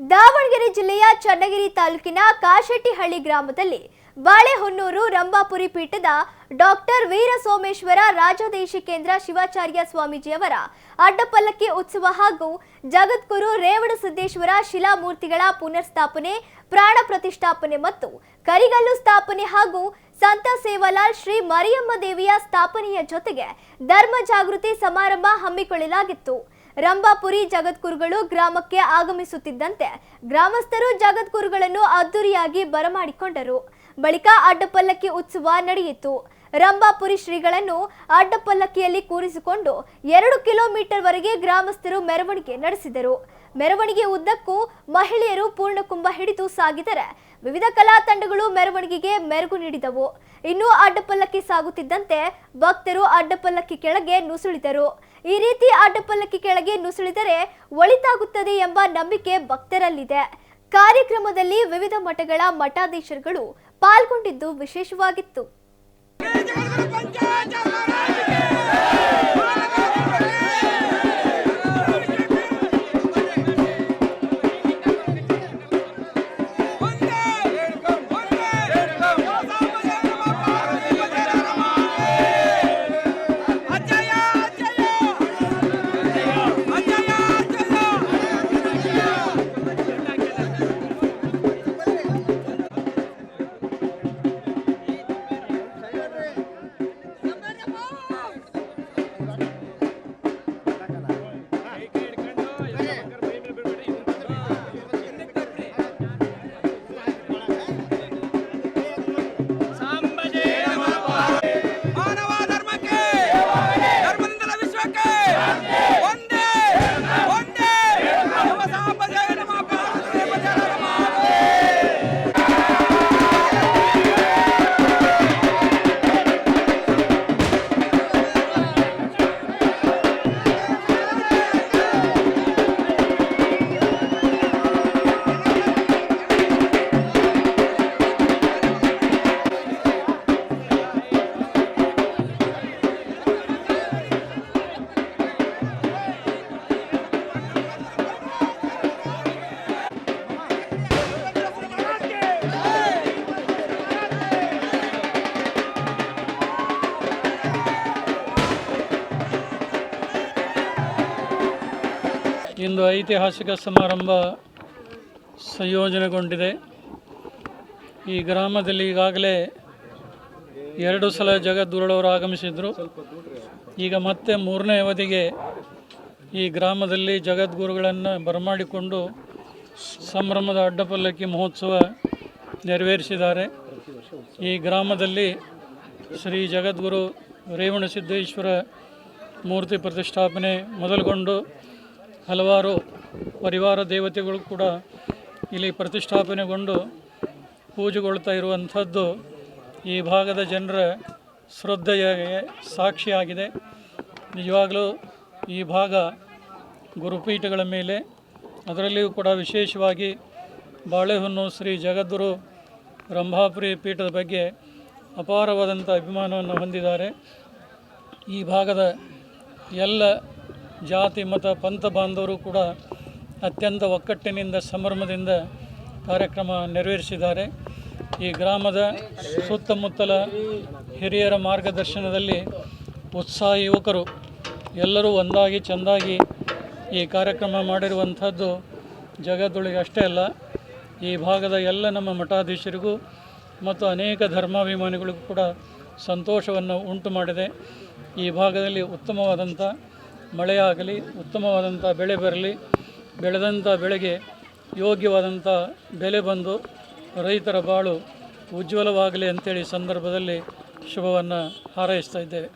ದಾವಣಗೆರೆ ಜಿಲ್ಲೆಯ ಚನ್ನಗಿರಿ ತಾಲೂಕಿನ ಕಾಶೆಟ್ಟಿಹಳ್ಳಿ ಗ್ರಾಮದಲ್ಲಿ ಬಾಳೆಹೊನ್ನೂರು ರಂಭಾಪುರಿ ಪೀಠದ ಡಾಕ್ಟರ್ ವೀರ ಸೋಮೇಶ್ವರ ರಾಜದೇಶಿಕೇಂದ್ರ ಶಿವಾಚಾರ್ಯ ಸ್ವಾಮೀಜಿಯವರ ಅಡ್ಡಪಲ್ಲಕ್ಕಿ ಉತ್ಸವ ಹಾಗೂ ಜಗದ್ಗುರು ರೇವಣಸಿದ್ದೇಶ್ವರ ಶಿಲಾಮೂರ್ತಿಗಳ ಪುನರ್ಸ್ಥಾಪನೆ, ಪ್ರಾಣ ಪ್ರತಿಷ್ಠಾಪನೆ ಮತ್ತು ಕರಿಗಲ್ಲು ಸ್ಥಾಪನೆ ಹಾಗೂ ಸಂತ ಸೇವಾಲಾಲ್ ಶ್ರೀ ಮರಿಯಮ್ಮ ದೇವಿಯ ಸ್ಥಾಪನೆಯ ಜೊತೆಗೆ ಧರ್ಮ ಜಾಗೃತಿ ಸಮಾರಂಭ ಹಮ್ಮಿಕೊಳ್ಳಲಾಗಿತ್ತು. ರಂಭಾಪುರಿ ಜಗದ್ಗುರುಗಳು ಗ್ರಾಮಕ್ಕೆ ಆಗಮಿಸುತ್ತಿದ್ದಂತೆ ಗ್ರಾಮಸ್ಥರು ಜಗದ್ಗುರುಗಳನ್ನು ಅದ್ದೂರಿಯಾಗಿ ಬರಮಾಡಿಕೊಂಡರು. ಬಳಿಕ ಅಡ್ಡಪಲ್ಲಕ್ಕಿ ಉತ್ಸವ ನಡೆಯಿತು. ರಂಭಾಪುರಿ ಶ್ರೀಗಳನ್ನು ಅಡ್ಡಪಲ್ಲಕ್ಕಿಯಲ್ಲಿ ಕೂರಿಸಿಕೊಂಡು ಎರಡು ಕಿಲೋಮೀಟರ್ ವರೆಗೆ ಗ್ರಾಮಸ್ಥರು ಮೆರವಣಿಗೆ ನಡೆಸಿದರು. ಮೆರವಣಿಗೆ ಉದ್ದಕ್ಕೂ ಮಹಿಳೆಯರು ಪೂರ್ಣಕುಂಭ ಹಿಡಿದು ಸಾಗಿದರೆ ವಿವಿಧ ಕಲಾ ತಂಡಗಳು ಮೆರವಣಿಗೆಗೆ ಮೆರುಗು ನೀಡಿದವು. ಇನ್ನು ಅಡ್ಡಪಲ್ಲಕ್ಕಿ ಸಾಗುತ್ತಿದ್ದಂತೆ ಭಕ್ತರು ಅಡ್ಡಪಲ್ಲಕ್ಕಿ ಕೆಳಗೆ ನುಸುಳಿದರು. ಈ ರೀತಿ ಅಡ್ಡಪಲ್ಲಕ್ಕಿ ಕೆಳಗೆ ನುಸುಳಿದರೆ ಒಳಿತಾಗುತ್ತದೆ ಎಂಬ ನಂಬಿಕೆ ಭಕ್ತರಲ್ಲಿದೆ. ಕಾರ್ಯಕ್ರಮದಲ್ಲಿ ವಿವಿಧ ಮಠಗಳ ಮಠಾಧೀಶರುಗಳು ಪಾಲ್ಗೊಂಡಿದ್ದು ವಿಶೇಷವಾಗಿತ್ತು. ಇಂದು ಐತಿಹಾಸಿಕ ಸಮಾರಂಭ ಸಂಯೋಜನೆಗೊಂಡಿದೆ. ಈ ಗ್ರಾಮದಲ್ಲಿ ಈಗಾಗಲೇ ಎರಡು ಸಲ ಜಗದ್ಗುರುಳವರು ಆಗಮಿಸಿದರು. ಈಗ ಮತ್ತೆ ಮೂರನೇ ಅವಧಿಗೆ ಈ ಗ್ರಾಮದಲ್ಲಿ ಜಗದ್ಗುರುಗಳನ್ನು ಬರಮಾಡಿಕೊಂಡು ಸಂಭ್ರಮದ ಅಡ್ಡಪಲ್ಲಕ್ಕಿ ಮಹೋತ್ಸವ ನೆರವೇರಿಸಿದ್ದಾರೆ. ಈ ಗ್ರಾಮದಲ್ಲಿ ಶ್ರೀ ಜಗದ್ಗುರು ರೇವಣಸಿದ್ದೇಶ್ವರ ಮೂರ್ತಿ ಪ್ರತಿಷ್ಠಾಪನೆ ಮೊದಲುಗೊಂಡು ಹಲವಾರು ಪರಿವಾರ ದೇವತೆಗಳು ಕೂಡ ಇಲ್ಲಿ ಪ್ರತಿಷ್ಠಾಪನೆಗೊಂಡು ಪೂಜೆಗೊಳ್ತಾ ಇರುವಂಥದ್ದು ಈ ಭಾಗದ ಜನರ ಶ್ರದ್ಧೆಯ ಸಾಕ್ಷಿಯಾಗಿದೆ ನಿಜವಾಗಲೂ ಈ ಭಾಗ ಗುರುಪೀಠಗಳ ಮೇಲೆ ಅದರಲ್ಲಿಯೂ ಕೂಡ ವಿಶೇಷವಾಗಿ ಬಾಳೆಹೊನ್ನು ಶ್ರೀ ಜಗದ್ಗುರು ರಂಭಾಪುರಿ ಪೀಠದ ಬಗ್ಗೆ ಅಪಾರವಾದಂಥ ಅಭಿಮಾನವನ್ನು ಹೊಂದಿದ್ದಾರೆ. ಈ ಭಾಗದ ಎಲ್ಲ ಜಾತಿ, ಮತ, ಪಂಥ ಬಾಂಧವರು ಕೂಡ ಅತ್ಯಂತ ಒಕ್ಕಟ್ಟಿನಿಂದ, ಸಂಭ್ರಮದಿಂದ ಕಾರ್ಯಕ್ರಮ ನೆರವೇರಿಸಿದ್ದಾರೆ. ಈ ಗ್ರಾಮದ ಸುತ್ತಮುತ್ತಲ ಹಿರಿಯರ ಮಾರ್ಗದರ್ಶನದಲ್ಲಿ ಉತ್ಸಾಹ ಯುವಕರು ಎಲ್ಲರೂ ಒಂದಾಗಿ ಚೆಂದಾಗಿ ಈ ಕಾರ್ಯಕ್ರಮ ಮಾಡಿರುವಂಥದ್ದು ಜಗತ್ತೊಳಗೆ ಅಷ್ಟೇ ಅಲ್ಲ, ಈ ಭಾಗದ ಎಲ್ಲ ನಮ್ಮ ಮಠಾಧೀಶರಿಗೂ ಮತ್ತು ಅನೇಕ ಧರ್ಮಾಭಿಮಾನಿಗಳಿಗೂ ಕೂಡ ಸಂತೋಷವನ್ನು ಉಂಟು ಮಾಡಿದೆ ಈ ಭಾಗದಲ್ಲಿ ಉತ್ತಮವಾದಂಥ ಮಳೆಯಾಗಲಿ, ಉತ್ತಮವಾದಂಥ ಬೆಳೆ ಬರಲಿ, ಬೆಳೆದಂಥ ಬೆಳೆಗೆ ಯೋಗ್ಯವಾದಂಥ ಬೆಲೆ ಬಂದು ರೈತರ ಬಾಳು ಉಜ್ವಲವಾಗಲಿ ಅಂತೇಳಿ ಸಂದರ್ಭದಲ್ಲಿ ಶುಭವನ್ನು ಹಾರೈಸ್ತಾ ಇದ್ದೇವೆ.